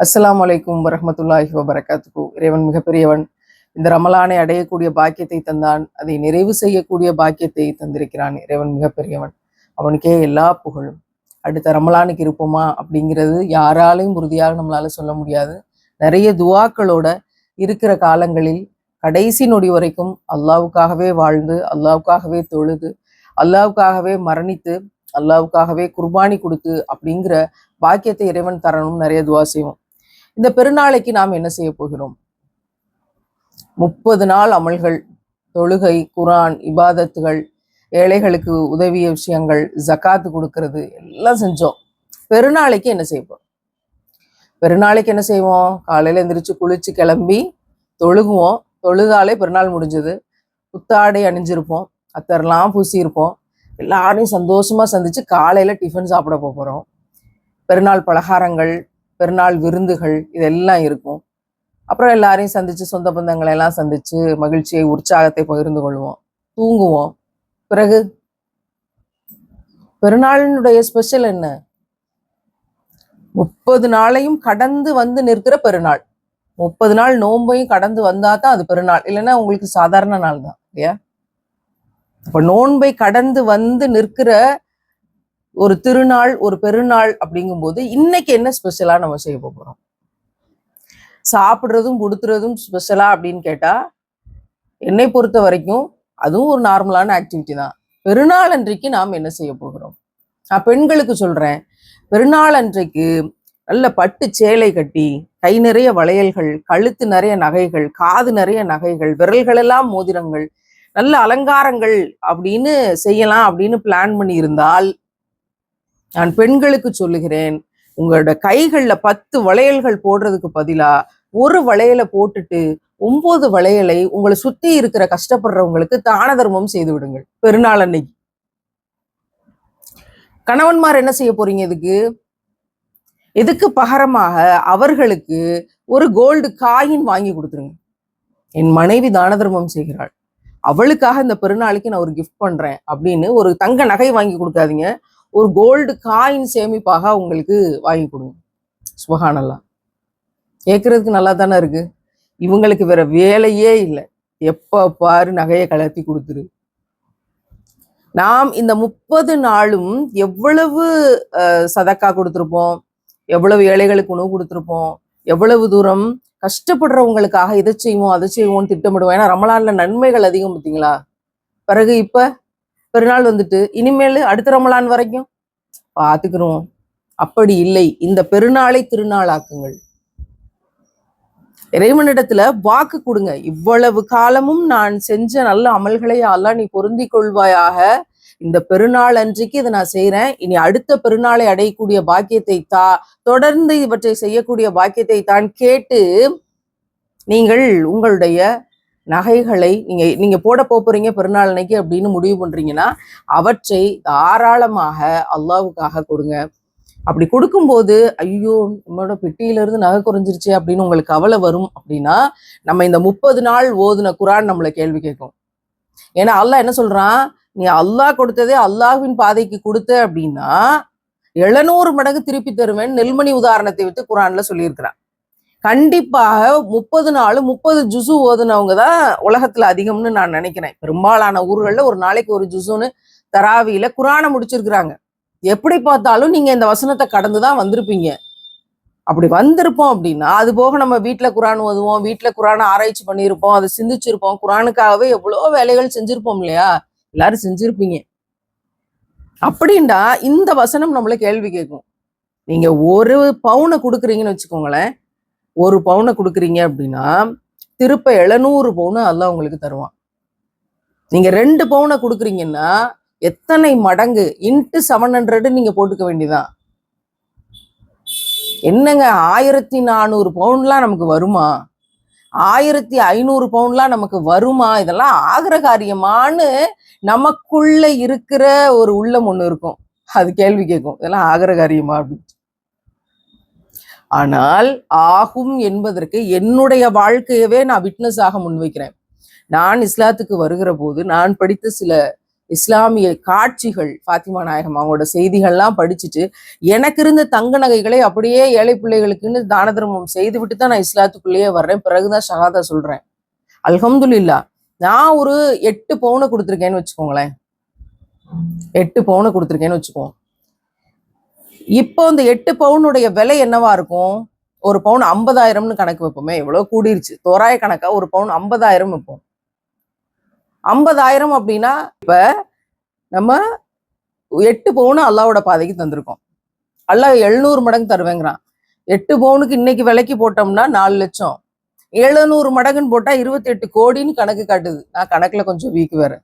அஸ்லாம் வலைக்கும் வரமத்துல்லாஹி வபரகாத்துக்கு இறைவன் மிகப்பெரியவன். இந்த ரமலானை அடையக்கூடிய பாக்கியத்தை தந்தான். அதை நிறைவு செய்யக்கூடிய பாக்கியத்தை தந்திருக்கிறான் இறைவன் மிகப்பெரியவன். அவனுக்கே எல்லா புகழும். அடுத்த ரமலானுக்கு இருப்போமா அப்படிங்கிறது யாராலையும் உறுதியாக நம்மளால சொல்ல முடியாது. நிறைய துவாக்களோட இருக்கிற காலங்களில் கடைசி நொடி வரைக்கும் அல்லாவுக்காகவே வாழ்ந்து அல்லாவுக்காகவே தொழுது அல்லாவுக்காகவே மரணித்து அல்லாவுக்காகவே குர்பானி கொடுத்து அப்படிங்கிற பாக்கியத்தை இறைவன் தரணும் நிறைய துவா செய்வோம். இந்த பெருநாளைக்கு நாம் என்ன செய்ய போகிறோம்? முப்பது நாள் அமல்கள் தொழுகை குரான் இபாதத்துகள் ஏழைகளுக்கு உதவிய விஷயங்கள் ஜக்காத்து கொடுக்கறது எல்லாம் செஞ்சோம். பெருநாளைக்கு என்ன செய்வோம் பெருநாளைக்கு என்ன செய்வோம்? காலையில எந்திரிச்சு குளிச்சு கிளம்பி தொழுகுவோம். தொழுதாலே பெருநாள் முடிஞ்சது. புத்தாடை அணிஞ்சிருப்போம். அத்தரெல்லாம் பூசியிருப்போம். எல்லாரையும் சந்தோஷமா சந்திச்சு காலையில டிஃபன் சாப்பிட போகிறோம் பெருநாள் பலகாரங்கள் பெருநாள் விருந்துகள் இதெல்லாம் இருக்கும். அப்புறம் எல்லாரையும் சந்திச்சு சொந்த பந்தங்களை எல்லாம் சந்திச்சு மகிழ்ச்சியை உற்சாகத்தை பகிர்ந்து கொள்வோம். தூங்குவோம். பிறகு பெருநாளினுடைய ஸ்பெஷல் என்ன? முப்பது நாளையும் கடந்து வந்து நிற்கிற பெருநாள். முப்பது நாள் நோன்பையும் கடந்து வந்தா தான் அது பெருநாள். இல்லைன்னா உங்களுக்கு சாதாரண நாள் தான் இல்லையா? அப்ப நோன்பை கடந்து வந்து நிற்கிற ஒரு திருநாள் ஒரு பெருநாள் அப்படிங்கும்போது இன்னைக்கு என்ன ஸ்பெஷலா நம்ம செய்ய போறோம்? சாப்பிடுறதும் கொடுத்துறதும் ஸ்பெஷலா அப்படின்னு கேட்டா என்னை பொறுத்த வரைக்கும் அதுவும் ஒரு நார்மலான ஆக்டிவிட்டி தான். பெருநாள் அன்றைக்கு நாம் என்ன செய்ய போகிறோம்? நான் பெண்களுக்கு சொல்றேன். பெருநாள் அன்றைக்கு நல்ல பட்டு சேலை கட்டி கை நிறைய வளையல்கள் கழுத்து நிறைய நகைகள் காது நிறைய நகைகள் விரல்கள் எல்லாம் மோதிரங்கள் நல்ல அலங்காரங்கள் அப்படின்னு செய்யலாம் அப்படின்னு பிளான் பண்ணி இருந்தால் நான் பெண்களுக்கு சொல்லுகிறேன் உங்களோட கைகள்ல பத்து வளையல்கள் போடுறதுக்கு பதிலா ஒரு வளையலை போட்டுட்டு ஒன்பது வளையலை உங்களை சுத்தி இருக்கிற கஷ்டப்படுறவங்களுக்கு தான தர்மம் செய்து விடுங்கள். பெருநாள் அன்னைக்கு. கணவன்மார் என்ன செய்ய போறீங்க இதுக்கு? இதுக்கு பகரமாக அவர்களுக்கு ஒரு கோல்டு காயின் வாங்கி கொடுத்துருங்க. என் மனைவி தான தர்மம் செய்கிறாள். அவளுக்காக இந்த பெருநாளுக்கு நான் ஒரு கிஃப்ட் பண்றேன் அப்படின்னு ஒரு தங்க நகை வாங்கி கொடுக்காதீங்க. ஒரு கோல்டு காயின் சேமிப்பாக உங்களுக்கு வாங்கி கொடுங்க. சுபகானல்லாம் கேட்கறதுக்கு நல்லா தானே இருக்கு. இவங்களுக்கு வேற வேலையே இல்லை. எப்ப பாரு நகையை கலத்தி கொடுத்துரு. நாம் இந்த முப்பது நாளும் எவ்வளவு அஹ், சதக்கா கொடுத்துருப்போம்? எவ்வளவு ஏழைகளுக்கு உணவு கொடுத்துருப்போம்? எவ்வளவு தூரம் கஷ்டப்படுறவங்களுக்காக இதை செய்வோம் அதை செய்வோம்னு திட்டமிடுவோம். ஏன்னா ரமலான்ல நன்மைகள் அதிகம் பார்த்தீங்களா பிறகு இப்ப பெருநாள் வந்துட்டு இனிமேல் அடுத்த ரமலான் வரைக்கும் பார்த்துக்கிறோம் அப்படி இல்லை. இந்த பெருநாளை திருநாளாக்குங்கள். இறைவனிடத்துல வாக்கு கொடுங்க. இவ்வளவு காலமும் நான் செஞ்ச நல்ல அமல்களை எல்லாம் நீ பொருந்தி கொள்வாயாக. இந்த பெருநாள் அன்றைக்கு இதை நான் செய்யறேன் இனி அடுத்த பெருநாளை அடையக்கூடிய பாக்கியத்தை தா தொடர்ந்து இவற்றை செய்யக்கூடிய பாக்கியத்தை தான் கேட்டு நீங்கள் உங்களுடைய நகைகளை நீங்க நீங்க போட போறீங்க பெருநாள் அன்னைக்கு அப்படின்னு முடிவு பண்றீங்கன்னா அவற்றை தாராளமாக அல்லாவுக்காக கொடுங்க. அப்படி கொடுக்கும்போது ஐயோ நம்மளோட பெட்டியில இருந்து நகை குறைஞ்சிருச்சு அப்படின்னு உங்களுக்கு கவலை வரும் அப்படின்னா நம்ம இந்த முப்பது நாள் ஓதுன குரான் நம்மளை கேள்வி கேட்கும். ஏன்னா அல்லாஹ் என்ன சொல்றான்? நீ அல்லாஹ் கொடுத்ததே அல்லாஹ்வின் பாதைக்கு கொடுத்த அப்படின்னா எழுநூறு மடங்கு திருப்பி தருவேன் நெல்மணி உதாரணத்தை விட்டு குரான்ல சொல்லியிருக்கிறான். கண்டிப்பாக முப்பது நாள் முப்பது ஜுசு ஓதுனவங்க தான் உலகத்துல அதிகம்னு நான் நினைக்கிறேன். பெரும்பாலான ஊர்கள்ல ஒரு நாளைக்கு ஒரு ஜுசுன்னு தராவியில குரானை முடிச்சிருக்கிறாங்க. எப்படி பார்த்தாலும் நீங்க இந்த வசனத்தை கடந்து தான் வந்திருப்பீங்க. அப்படி வந்திருப்போம் அப்படின்னா அது போக நம்ம வீட்டில் குரான் ஓதுவோம் வீட்டில் குரானை ஆராய்ச்சி பண்ணியிருப்போம் அதை சிந்திச்சிருப்போம். குரானுக்காகவே எவ்வளோ வேலைகள் செஞ்சிருப்போம் இல்லையா? எல்லாரும் செஞ்சிருப்பீங்க. அப்படின்டா இந்த வசனம் நம்மள கேள்வி கேட்கும். நீங்க ஒரு பவுனை கொடுக்குறீங்கன்னு வச்சுக்கோங்களேன் ஒரு பவுனை கொடுக்குறீங்க அப்படின்னா திருப்ப எழுநூறு பவுனு அல்லாஹ் உங்களுக்கு தருவான். நீங்க ரெண்டு பவுனை கொடுக்குறீங்கன்னா எத்தனை மடங்கு? இன்ட்டு செவன் ஹண்ட்ரட் நீங்க போட்டுக்க வேண்டியதான் என்னங்க ஆயிரத்தி நானூறு பவுன்லாம் நமக்கு வருமா? ஆயிரத்தி ஐநூறு பவுன்லாம் நமக்கு வருமா? இதெல்லாம் ஆகிற காரியமான்னு நமக்குள்ள இருக்கிற ஒரு உள்ளம் ஒண்ணு இருக்கும். அது கேள்வி கேட்கும். இதெல்லாம் ஆகிற காரியமா அப்படின்னு. ஆனால் ஆகும் என்பதற்கு என்னுடைய வாழ்க்கையவே நான் விட்னஸ் ஆக முன்வைக்கிறேன். நான் இஸ்லாத்துக்கு வருகிற போது நான் படித்த சில இஸ்லாமிய காட்சிகள் ஃபாத்திமா நாயகம் அவங்களோட செய்திகள்லாம் படிச்சுட்டு எனக்கு இருந்த தங்க நகைகளை அப்படியே ஏழை பிள்ளைகளுக்குன்னு தான தர்மம் செய்து விட்டு தான் நான் இஸ்லாத்துக்குள்ளேயே வர்றேன். பிறகுதான் ஷகாதா சொல்றேன். அல்ஹம்துலில்லா நான் ஒரு எட்டு பவுனை கொடுத்துருக்கேன்னு வச்சுக்கோங்களேன். எட்டு பவுனை கொடுத்துருக்கேன்னு வச்சுக்கோங்க இப்போ இந்த எட்டு பவுனுடைய விலை என்னவா இருக்கும்? ஒரு பவுன் ஐம்பதாயிரம்னு கணக்கு வைப்போமே இவ்வளவு கூடிருச்சு. தோராய கணக்கா ஒரு பவுன் ஐம்பதாயிரம் வைப்போம். ஐம்பதாயிரம் அப்படின்னா இப்ப நம்ம எட்டு பவுன் அல்லாவோட பாதைக்கு தந்திருக்கோம். அல்லாஹ் எழுநூறு மடங்கு தருவேங்கிறான். எட்டு பவுனுக்கு இன்னைக்கு விலைக்கு போட்டோம்னா நாலு லட்சம். எழுநூறு மடங்குன்னு போட்டா இருபத்தி எட்டு கோடின்னு கணக்கு காட்டுது. நான் கணக்குல கொஞ்சம் வீக் வேற.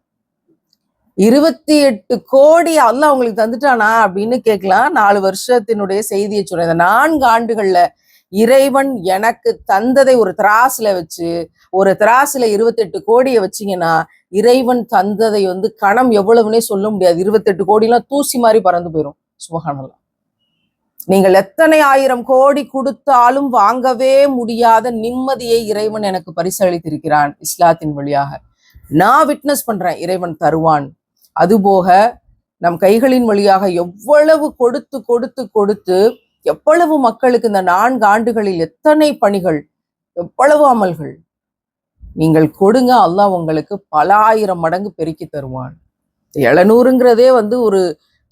இருபத்தி எட்டு கோடி அல்ல அவங்களுக்கு தந்துட்டானா அப்படின்னு கேட்கலாம். நாலு வருஷத்தினுடைய செய்தியை சொல்றேன். இந்த நான்கு ஆண்டுகள்ல இறைவன் எனக்கு தந்ததை ஒரு திராசுல வச்சு ஒரு திராசுல இருபத்தெட்டு கோடியை வச்சீங்கன்னா இறைவன் தந்ததை வந்து கணம் எவ்வளவுனே சொல்ல முடியாது. இருபத்தெட்டு கோடிலாம் தூசி மாதிரி பறந்து போயிடும் சுபகானலாம் நீங்கள் எத்தனை ஆயிரம் கோடி கொடுத்தாலும் வாங்கவே முடியாத நிம்மதியை இறைவன் எனக்கு பரிசளித்திருக்கிறான் இஸ்லாத்தின் வழியாக. நான் விட்னஸ் பண்றேன். இறைவன் தருவான். அதுபோக நம் கைகளின் வழியாக எவ்வளவு கொடுத்து கொடுத்து கொடுத்து எவ்வளவு மக்களுக்கு இந்த நான்கு ஆண்டுகளில் எத்தனை பணிகள் எவ்வளவு அமல்கள் நீங்கள் கொடுங்க அல்லாஹ் உங்களுக்கு பல ஆயிரம் மடங்கு பெருக்கி தருவான். எழுநூறுங்கிறதே வந்து ஒரு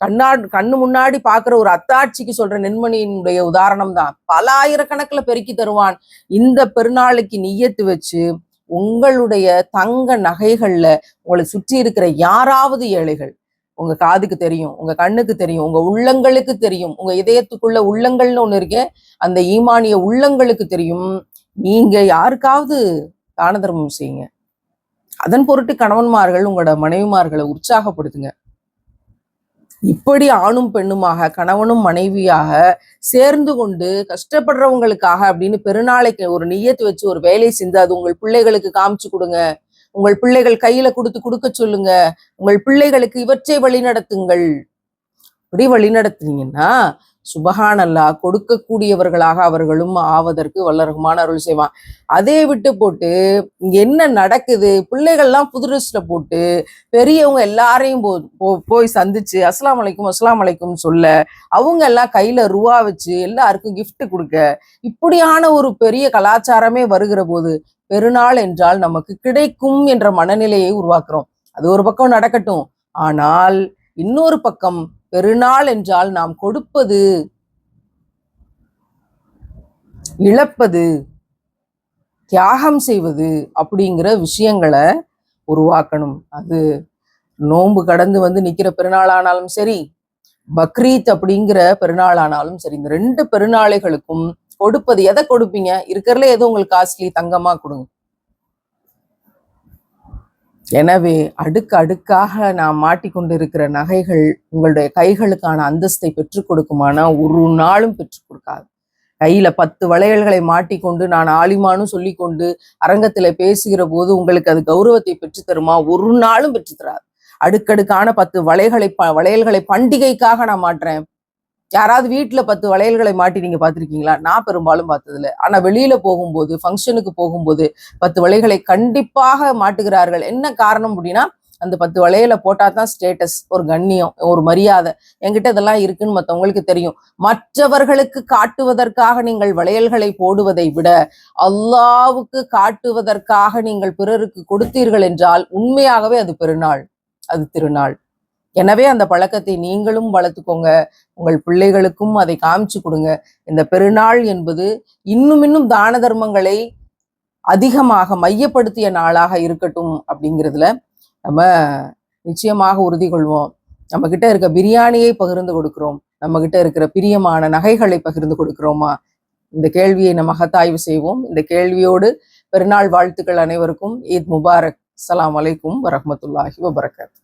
கண்ணா கண்ணு முன்னாடி பார்க்குற ஒரு அத்தாட்சிக்கு சொல்ற நெண்மணியினுடைய உதாரணம் தான் பல ஆயிரக்கணக்கில் பெருக்கி தருவான். இந்த பெருநாளுக்கு நியத்து வச்சு உங்களுடைய தங்க நகைகள்ல உங்களை சுற்றி இருக்கிற யாராவது ஏழைகள் உங்க காதுக்கு தெரியும் உங்க கண்ணுக்கு தெரியும் உங்க உள்ளங்களுக்கு தெரியும் உங்க இதயத்துக்குள்ள உள்ளங்கள்னு ஒண்ணு இருக்கே அந்த ஈமானிய உள்ளங்களுக்கு தெரியும். நீங்க யாருக்காவது தான தர்மம் செய்யுங்க. அதன் பொருட்டு கணவன்மார்கள் உங்களோட மனைவிமார்களை உற்சாகப்படுத்துங்க. இப்படி ஆணும் பெண்ணுமாக கணவனும் மனைவியாக சேர்ந்து கொண்டு கஷ்டப்படுறவங்களுக்காக அப்படின்னு பெருநாளைக்கு ஒரு நியத்து வச்சு ஒரு வேலை செஞ்சு அது உங்கள் பிள்ளைகளுக்கு காமிச்சு கொடுங்க. உங்கள் பிள்ளைகள் கையில கொடுத்து கொடுக்க சொல்லுங்க. உங்கள் பிள்ளைகளுக்கு இவற்றை வழிநடத்துங்கள். இப்படி வழிநடத்துனீங்கன்னா சுபஹானல்லா கொடுக்கக்கூடியவர்களாக அவர்களும் ஆவதற்கு வல்லரகுமான அருள் செய்வான். அதே விட்டு போட்டு இங்க என்ன நடக்குது? பிள்ளைகள்லாம் புது ட்ரெஸ்ல போட்டு பெரியவங்க எல்லாரையும் போ போ- போய் சந்திச்சு அஸ்லாம் அலைக்கும் அஸ்லாம் அலைக்கும் சொல்ல அவங்க எல்லாம் கையில ரூவா வச்சு எல்லாருக்கும் கிஃப்ட் கொடுக்க இப்படியான ஒரு பெரிய கலாச்சாரமே வருகிற போது பெருநாள் என்றால் நமக்கு கிடைக்கும் என்ற மனநிலையை உருவாக்குறோம். அது ஒரு பக்கம் நடக்கட்டும். ஆனால் இன்னொரு பக்கம் பெருநாள் என்றால் நாம் கொடுப்பது இழப்பது தியாகம் செய்வது அப்படிங்கிற விஷயங்களை உருவாக்கணும். அது நோன்பு கடந்து வந்து நிக்கிற பெருநாளானாலும் சரி பக்ரீத் அப்படிங்கிற பெருநாளானாலும் சரி இந்த ரெண்டு பெருநாளைகளுக்கும் கொடுப்பது எதை கொடுப்பீங்க? இருக்கிறதுல ஏதோ உங்களுக்கு காஸ்ட்லி? தங்கமா கொடுங்க. எனவே அடுக்கு அடுக்காக நாம் மாட்டிக்கொண்டு இருக்கிற நகைகள் உங்களுடைய கைகளுக்கான அந்தஸ்தை பெற்றுக் கொடுக்குமானா ஒரு நாளும் பெற்றுக் கொடுக்காது. கையில பத்து வளையல்களை மாட்டிக்கொண்டு நான் ஆலிமான்னு சொல்லிக்கொண்டு அரங்கத்துல பேசுகிற போது உங்களுக்கு அது கௌரவத்தை பெற்று தருமா? ஒரு நாளும் பெற்று தராது. அடுக்கடுக்கான பத்து வளைகளை ப- வளையல்களை பண்டிகைக்காக நான் மாட்டுறேன். யாராவது வீட்டுல பத்து வளையல்களை மாட்டி நீங்க பார்த்துருக்கீங்களா? நான் பெரும்பாலும் பார்த்ததில்ல. ஆனா வெளியில போகும்போது ஃபங்க்ஷனுக்கு போகும்போது பத்து வளைகளை கண்டிப்பாக மாட்டுகிறார்கள். என்ன காரணம் அப்படின்னா அந்த பத்து வளையல போட்டால் தான் ஸ்டேட்டஸ் ஒரு கண்ணியம் ஒரு மரியாதை. என்கிட்ட இதெல்லாம் இருக்குன்னு மத்தவங்களுக்கு தெரியும். மற்றவர்களுக்கு காட்டுவதற்காக நீங்கள் வளையல்களை போடுவதை விட அல்லாவுக்கு காட்டுவதற்காக நீங்கள் பிறருக்கு கொடுத்தீர்கள் என்றால் உண்மையாகவே அது பெருநாள். அது திருநாள். எனவே அந்த பழக்கத்தை நீங்களும் வளர்த்துக்கோங்க. உங்கள் பிள்ளைகளுக்கும் அதை காமிச்சு கொடுங்க. இந்த பெருநாள் என்பது இன்னும் இன்னும் தான தர்மங்களை அதிகமாக மையப்படுத்திய நாளாக இருக்கட்டும் அப்படிங்கிறதுல நம்ம நிச்சயமாக உறுதி கொள்வோம். நம்ம கிட்ட இருக்க பிரியாணியை பகிர்ந்து கொடுக்கிறோம். நம்ம கிட்ட இருக்கிற பிரியமான நகைகளை பகிர்ந்து கொடுக்கிறோமா? இந்த கேள்வியை நம்ம அகத்தாய்வு செய்வோம். இந்த கேள்வியோடு பெருநாள் வாழ்த்துக்கள் அனைவருக்கும். ஈத் முபாரக். அலாம் அலைக்கும் வரமத்துல்லாஹி வபரகாத்.